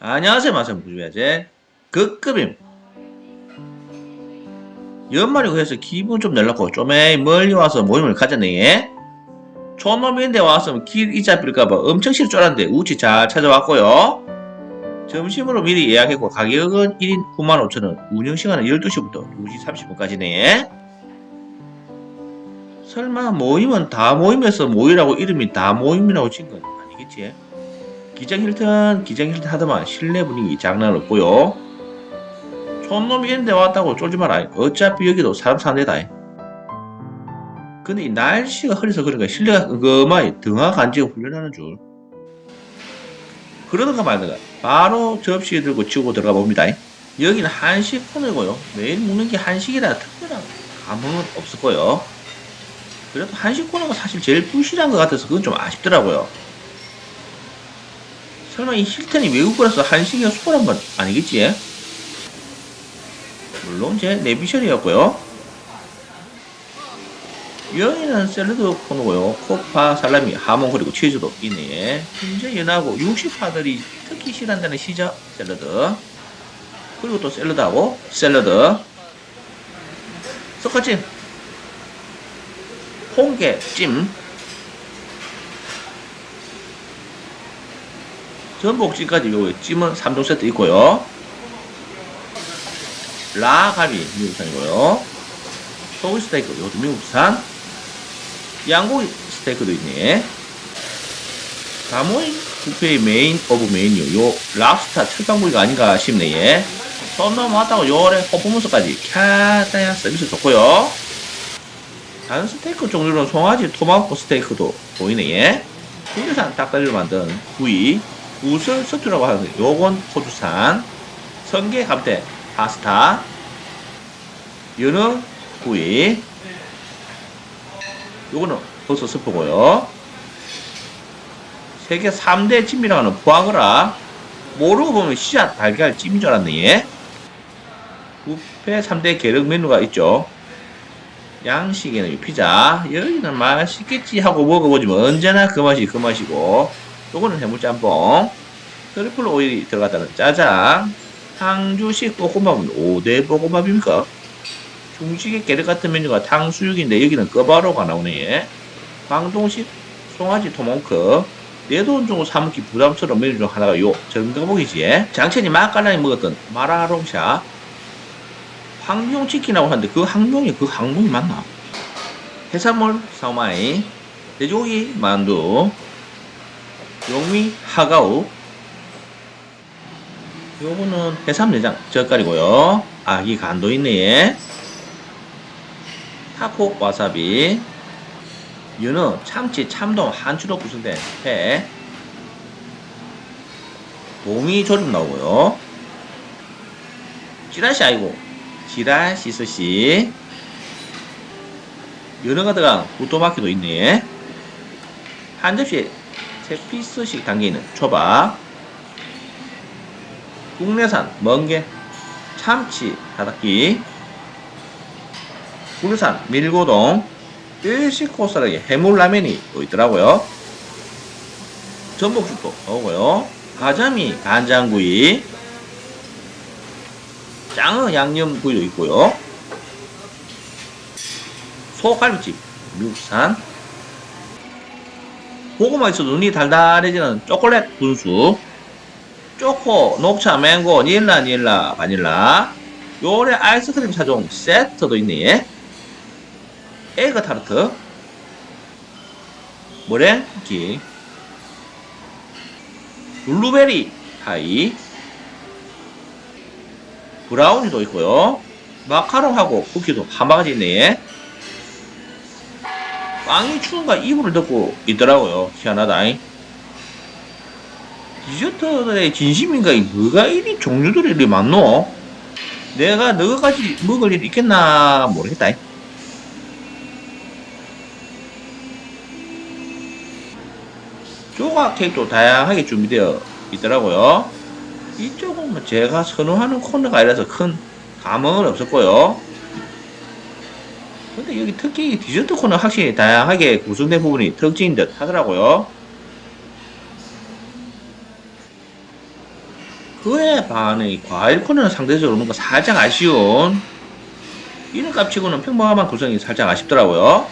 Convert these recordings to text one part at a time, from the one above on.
안녕하세요 마세요 부주야제. 극급임. 연말이고 해서 기분 좀 내려고 좀 에이 멀리 와서 모임을 가졌네 촌놈인데 와서 길 잊어버릴까봐 엄청 싫을 줄 알았는데 우치 잘 찾아왔고요. 점심으로 미리 예약했고 가격은 1인 95,000원. 운영시간은 12시부터 2시 30분까지네. 설마 모임은 다 모임에서 모이라고 이름이 다 모임이라고 친 건 아니겠지? 기장 힐튼 기장 힐튼 하더만 실내 분위기 장난 없고요. 촌놈이 있는데 왔다고 쫄지 마라. 어차피 여기도 사람 사는 데다. 근데 이 날씨가 흐려서 그런가 실내가 끔끔하게 등하 간지가 훈련하는 줄. 그러던가 말던가 바로 접시 들고 치고 들어가 봅니다. 여기는 한식 코너고요. 매일 먹는 게 한식이라 특별한 감흥은 없을 거예요. 그래도 한식 코너가 사실 제일 부실한 것 같아서 그건 좀 아쉽더라고요. 설마 이 힐튼이 외국 거라서 한식이가 수월한 건 아니겠지? 물론 제 내비셜이었고요. 여기는 샐러드 코너고요. 코파, 살라미, 하몬 그리고 치즈도 있네. 현재 연하고 60파들이 특히 싫어한다는 시저 샐러드. 그리고 또 샐러드하고 샐러드. 섞어찜. 홍게찜. 전복찜까지 요 찜은 3종 세트 있고요. 라갈비 미국산이고요. 소고기 스테이크 이것도 미국산. 양고기 스테이크도 있네. 사모이 뷔페의 메인 오브 메인이요. 요 랍스타 철판구이가 아닌가 싶네. 예. 손 넘어왔다고 요래 호프무스까지 캬다야 서비스 좋고요. 다른 스테이크 종류는 송아지 토마호크 스테이크도 보이네. 예. 국내산 닭다리로 만든 구이 우슬 스튜라고 하는데 요건 호주산. 성게 감태 파스타. 연어 구이. 요거는 버섯 스프고요. 세계 3대 찜이라고 하는 푸아그라 모르고 보면 씨앗 달걀 찜인 줄 알았네 얘. 뷔페 3대 계륵 메뉴가 있죠. 양식에는 이 피자 여기는 맛있겠지 하고 먹어보지만 언제나 그 맛이 그 맛이고 요거는 해물짬뽕 트리플 오일이 들어갔다는 짜장. 항주식 볶음밥은 5대 볶음밥입니까? 중식의 계륵 같은 메뉴가 탕수육인데 여기는 끄바로가 나오네 광동식 송아지 토몽크. 내돈 주고 사먹기 부담스러운 메뉴 중 하나가 요 전가복이지. 장첸이 맛깔나게 먹었던 마라롱샤. 항룡치킨이라고 하는데 그 항룡이 그 항룡이 맞나? 해산물 사오마이 돼지고기 만두 용미 하가우 요거는 해삼내장 젓갈이고요. 아기 간도 있네 타코 와사비. 연어 참치 참돔 한추로 구성된 회. 도미 조림 나오고요. 찌라시 아이고 찌라시 스시. 연어가 들어간 우토마키도 있네 한 접시에 세 피스씩 담겨있는 초밥. 국내산 멍게 참치 다닥기 국내산 밀고동 일식 코스라기 해물 라면이 또 있더라고요. 전복죽도 나오고요. 가자미 간장구이. 짱어 양념구이도 있고요. 소갈비집 미국 산 고구마 있어도 눈이 달달해지는 초콜릿 분수. 초코, 녹차, 맹고, 닐라, 닐라, 바닐라. 요래 아이스크림 4종 세트도 있네 에그 타르트. 머랭기. 블루베리 파이. 브라우니도 있고요. 마카롱하고 쿠키도 한 바가지 있네 빵이 추운가 이불을 덮고 있더라고요. 희한하다. 디저트들의 진심인가? 이 뭐가 이리 종류들이 이리 많노? 내가 너까지 먹을 일 있겠나 모르겠다. 조각 케이크도 다양하게 준비되어 있더라고요. 이쪽은 뭐 제가 선호하는 코너가 아니라서 큰 감흥은 없었고요. 근데 여기 특히 디저트 코너 확실히 다양하게 구성된 부분이 특징인 듯 하더라고요. 그에 반해 이 과일 코너는 상대적으로 뭔가 살짝 아쉬운 이런 값치고는 평범한 구성이 살짝 아쉽더라고요.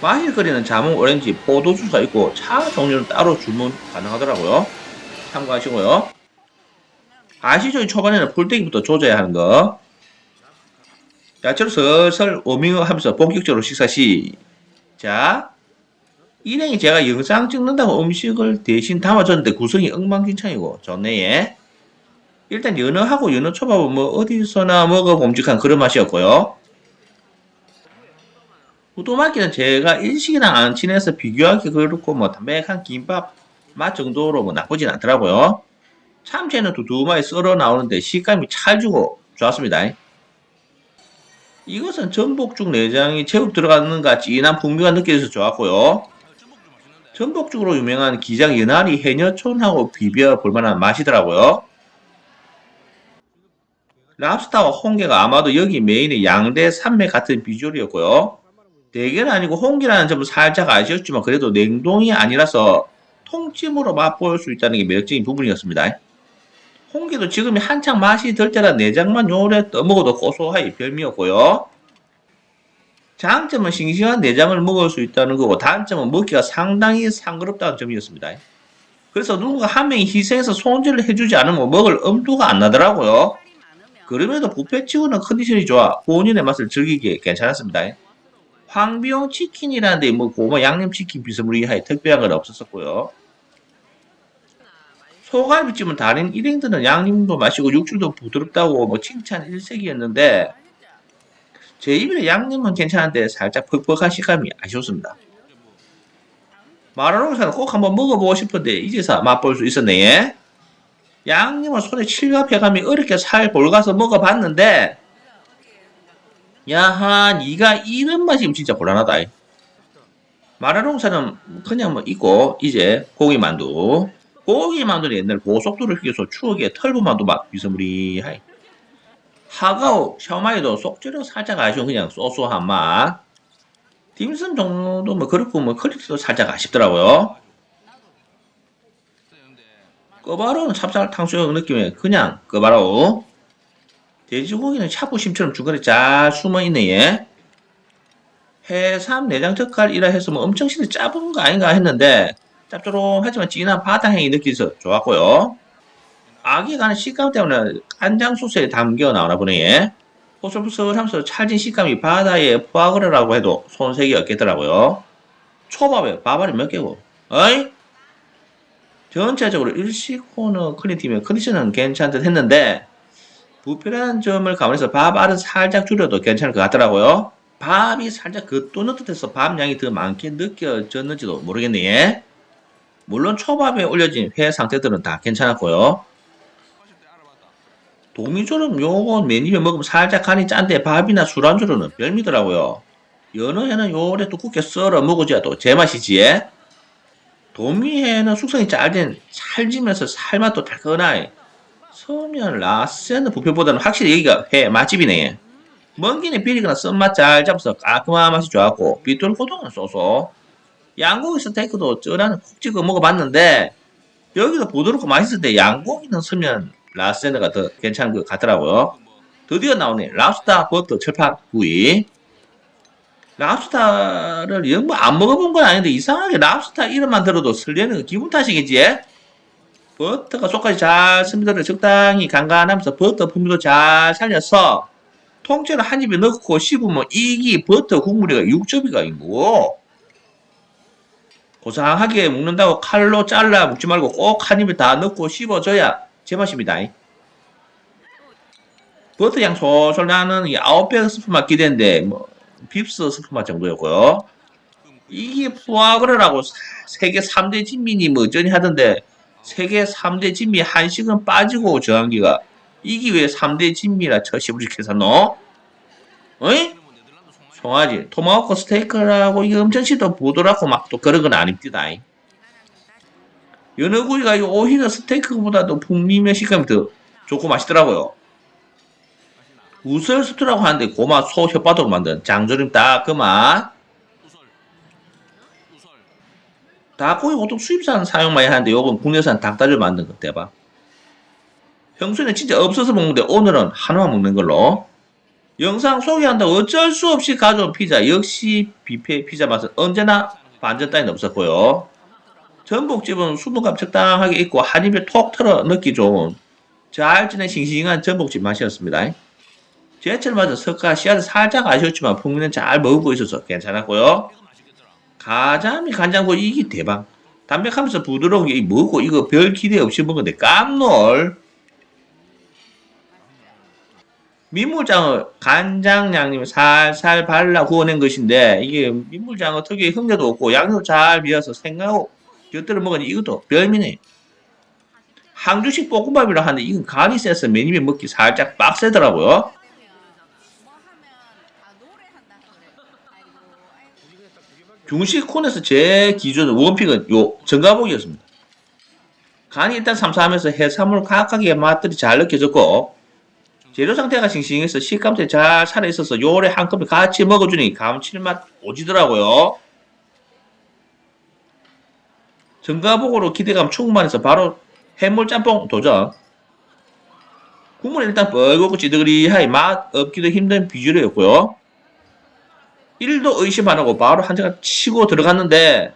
마실 거리는 자몽 오렌지 포도주가 있고 차 종류는 따로 주문 가능하더라고요. 참고하시고요. 아시죠? 이 초반에는 풀떼기부터 조져야 하는 거. 야채로 슬슬 워밍업 하면서 본격적으로 식사 시작. 일행이 제가 영상 찍는다고 음식을 대신 담아줬는데 구성이 엉망진창이고 좋네 예. 일단 연어하고 연어 초밥은 뭐 어디서나 먹어봄직한 그런 맛이었고요. 우도마키는 제가 일식이랑 안 친해서 비교하기 그렇고 뭐 담백한 김밥 맛 정도로 뭐 나쁘진 않더라고요. 참치는 두툼하게 썰어 나오는데 식감이 찰지고 좋았습니다. 이것은 전복죽 내장이 제법 들어가는가 진한 풍미가 느껴져서 좋았고요. 전복죽으로 유명한 기장 연하리 해녀촌하고 비벼 볼만한 맛이더라고요. 랍스타와 홍게가 아마도 여기 메인의 양대 산맥 같은 비주얼이었고요. 대게는 아니고 홍게라는 점은 살짝 아쉬웠지만 그래도 냉동이 아니라서 통찜으로 맛볼 수 있다는 게 매력적인 부분이었습니다. 홍게도 지금이 한창 맛이 들 때라 내장만 요래 떠먹어도 고소하기 별미였고요. 장점은 싱싱한 내장을 먹을 수 있다는 거고 단점은 먹기가 상당히 상그럽다는 점이었습니다. 그래서 누군가 한 명이 희생해서 손질을 해주지 않으면 먹을 엄두가 안 나더라고요. 그럼에도 뷔페치고는 컨디션이 좋아 본인의 맛을 즐기기에 괜찮았습니다. 황비용 치킨이라는데 뭐 고마 양념치킨 비스무리하게 특별한 건 없었었고요. 소갈비찜은 다른 일행들은 양념도 맛있고 육질도 부드럽다고 뭐 칭찬 일색이었는데 제 입에 양념은 괜찮은데 살짝 퍽퍽한 식감이 아쉬웠습니다. 마라롱사는 꼭 한번 먹어보고 싶은데 이제서 맛볼 수 있었네. 예? 양념을 손에 칠갑해감이 어렵게 살 볼가서 먹어봤는데 야하 니가 이런 맛이면 진짜 곤란하다. 마라롱사는 그냥 뭐 있고 이제 고기만두 고기만두는 옛날 고속도로 휴게소 추억의 털보만두 맛 비스무리하이. 하가오 샤오마이도 속재료 살짝 아쉬운 그냥 소소한 맛. 딤섬 정도 뭐 그렇고 뭐 퀄리티도 살짝 아쉽더라고요. 끄바로우는 찹쌀 탕수육 느낌의 그냥 끄바로우. 돼지고기는 샤브심처럼 중간에 잘 숨어있네 얘 해삼 내장 젓갈이라 해서 뭐 엄청 시대 짜은 거 아닌가 했는데 짭조름하지만 진한 바다향이 느껴져서 좋았고요. 아기 가는 식감 때문에 간장 소스에 담겨 나오나 보네. 얘. 포슬포슬하면서 찰진 식감이 바다의 푸아그라라고 해도 손색이 없겠더라고요. 초밥에 밥알이 몇 개고, 어이? 전체적으로 일식 코너 클린팀의 컨디션은 괜찮은 듯 했는데 부패라는 점을 감안해서 밥알은 살짝 줄여도 괜찮을 것 같더라고요. 밥이 살짝 겉도는 듯해서 밥 양이 더 많게 느껴졌는지도 모르겠네. 예. 물론 초밥에 올려진 회 상태들은 다 괜찮았고요. 도미조름 요거 메뉴에 먹으면 살짝 간이 짠데 밥이나 술안주로는 별미더라고요. 연어회는 요래 두껍게 썰어 먹어줘야 또 제맛이지. 예. 도미회는 숙성이 잘된 찰지면서 살맛도 달큰하게 서면 라센의 부표보다는 확실히 여기가 회 맛집이네. 먼기는 비리거나 쓴맛 잘 잡아서 깔끔한 맛이 좋았고 비뚤고동은 쏘쏘 양고기 스테이크도 쩌라는 콕 찍어 먹어봤는데 여기도 부드럽고 맛있을 때 양고기는 쓰면 라센드가 더 괜찮은 것 같더라고요. 드디어 나오네. 랍스타 버터 철판 구이. 랍스타를 영뭐 안 먹어본 건 아닌데 이상하게 랍스타 이름만 들어도 설레는 기분 탓이겠지? 버터가 속까지 잘 스며들어 적당히 간간하면서 버터 풍미도 잘 살려서 통째로 한 입에 넣고 씹으면 이기 버터 국물이가 육즙이가 있고 고상하게 먹는다고 칼로 잘라 먹지 말고 꼭 한 입에 다 넣고 씹어줘야 제맛입니다. 버터 양 솔솔 나는 이 아웃백 스프 맛 기대인데 뭐 빕스 스프 맛 정도였고요. 이게 푸아그라라고 세계 3대 진미니 뭐 어쩌니 하던데 세계 3대 진미 한식은 빠지고 저항기가 이게 왜 3대 진미라 처시부직해서 노? 어이? 송아지 토마호크 스테이크라고 이게 엄청 시도 부드럽고 막 또 그런 건 아닙니다. 연어구이가 오히려 스테이크보다도 풍미며 식감이 더 좋고 맛있더라고요. 우설 스프라고 하는데 고마 소 혓바닥으로 만든 장조림 딱 그 맛. 닭고기 보통 수입산 사용 많이 하는데 요건 국내산 닭다리를 만든 거 대박. 평소에는 진짜 없어서 먹는데 오늘은 하나만 먹는 걸로. 영상 소개한다고 어쩔 수 없이 가져온 피자 역시 뷔페 피자 맛은 언제나 반전 따윈 없었고요. 전복집은 수분감 적당하게 있고 한 입에 톡 털어 넣기 좋은 잘 지낸 싱싱한 전복집 맛이었습니다. 제철 맞아 석가 씨앗은 살짝 아쉬웠지만 풍미는 잘 먹고 있어서 괜찮았고요. 가자미 간장구이 이게 대박. 담백하면서 부드러운 게 뭐고 이거 별 기대 없이 먹었는데 깜놀. 민물장어 간장 양념 살살 발라 구워낸 것인데 이게 민물장어 특유의 흥겨도 없고 양념 잘 비어서 생각하고 곁들여 먹으니 이것도 별미네. 항주식 볶음밥이라 하는데 이건 간이 세서 맨 입에 먹기 살짝 빡세더라고요. 중식 콘에서 제 기준 원픽은 요 정가복이었습니다. 간이 일단 삼삼하면서 해산물 각각의 맛들이 잘 느껴졌고 재료 상태가 싱싱해서 식감도 잘 살아있어서 요래 한꺼번에 같이 먹어주니 감칠맛 오지더라고요. 정가복으로 기대감 충만해서 바로 해물 짬뽕 도전. 국물은 일단 뻘겋고 찌드리하니 맛 없기도 힘든 비주얼이었고요. 1도 의심 안 하고 바로 한 잔 치고 들어갔는데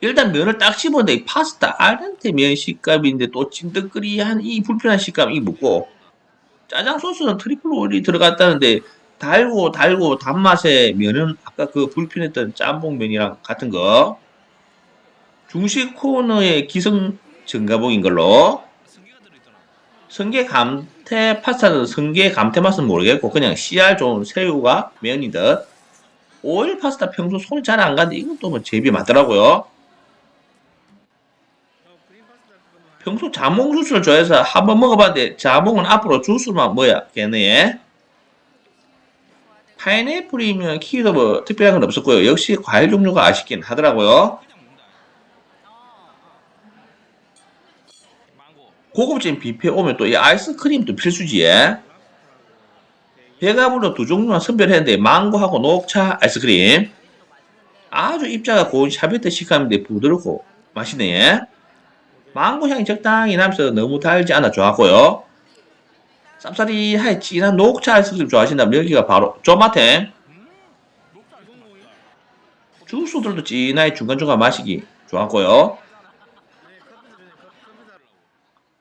일단 면을 딱 씹었는데 이 파스타 알덴테 면 식감인데 또 찐득거리한 이 불편한 식감이 묻고 짜장 소스는 트리플 오일이 들어갔다는데 달고 달고 단맛의 면은 아까 그 불편했던 짬뽕면이랑 같은 거. 중식 코너의 기성 정가봉인 걸로. 성게 감태 파스타는 성게 감태 맛은 모르겠고 그냥 씨알 좋은 새우가 면인 듯. 오일 파스타 평소 손이 잘 안 가는데 또뭐 제비 맞더라고요 평소 자몽 주스를 좋아해서 한번 먹어봤는데 자몽은 앞으로 주스만 먹어야겠네 파인애플이면 키위도 뭐 특별한 건 없었고요 역시 과일 종류가 아쉽긴 하더라고요 고급진 뷔페 오면 또 이 아이스크림도 필수지. 예? 배가 불러 두 종류만 선별했는데 망고하고 녹차 아이스크림. 아주 입자가 고운 샤베트 식감인데 부드럽고 맛있네. 예? 망고 향이 적당히 나면서 너무 달지 않아 좋았고요. 쌉싸리하게 진한 녹차 아이스크림 좋아하신다면 여기가 바로 조마템. 주스들도 진하게 중간중간 마시기 좋았고요.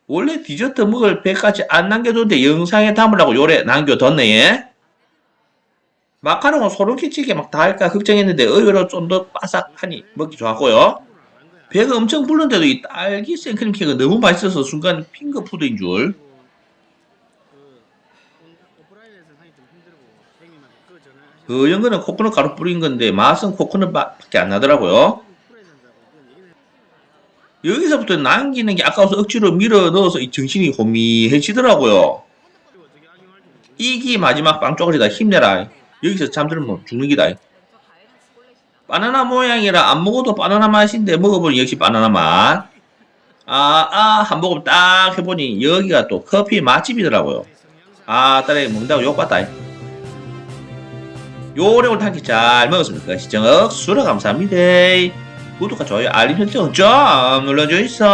원래 디저트 먹을 배까지 안 남겨뒀는데 영상에 담으려고 요래 남겨뒀네 예? 마카롱은 소름 끼치게 막 달까 걱정했는데 의외로 좀 더 바삭하니 먹기 좋았고요 배가 엄청 부른데도 이 딸기 생크림 케이크가 너무 맛있어서 순간 핑거푸드인 줄 그 연근은 코코넛 가루 뿌린 건데 맛은 코코넛 맛밖에 안 나더라고요 여기서부터 남기는 게 아까워서 억지로 밀어 넣어서 이 정신이 호미해지더라고요. 이기 마지막 빵 쪼가리다 힘내라. 여기서 잠들면 죽는 기다. 바나나 모양이라 안 먹어도 바나나 맛인데 먹어보니 역시 바나나 맛. 아, 아, 한 모금 딱 해보니 여기가 또 커피 맛집이더라고요. 아, 딸에 먹는다고 욕받다. 요래올 탄키 잘 먹었습니까? 시청 억수로 감사합니다. 구독과 좋아요, 알림 설정 좀 눌러주이소.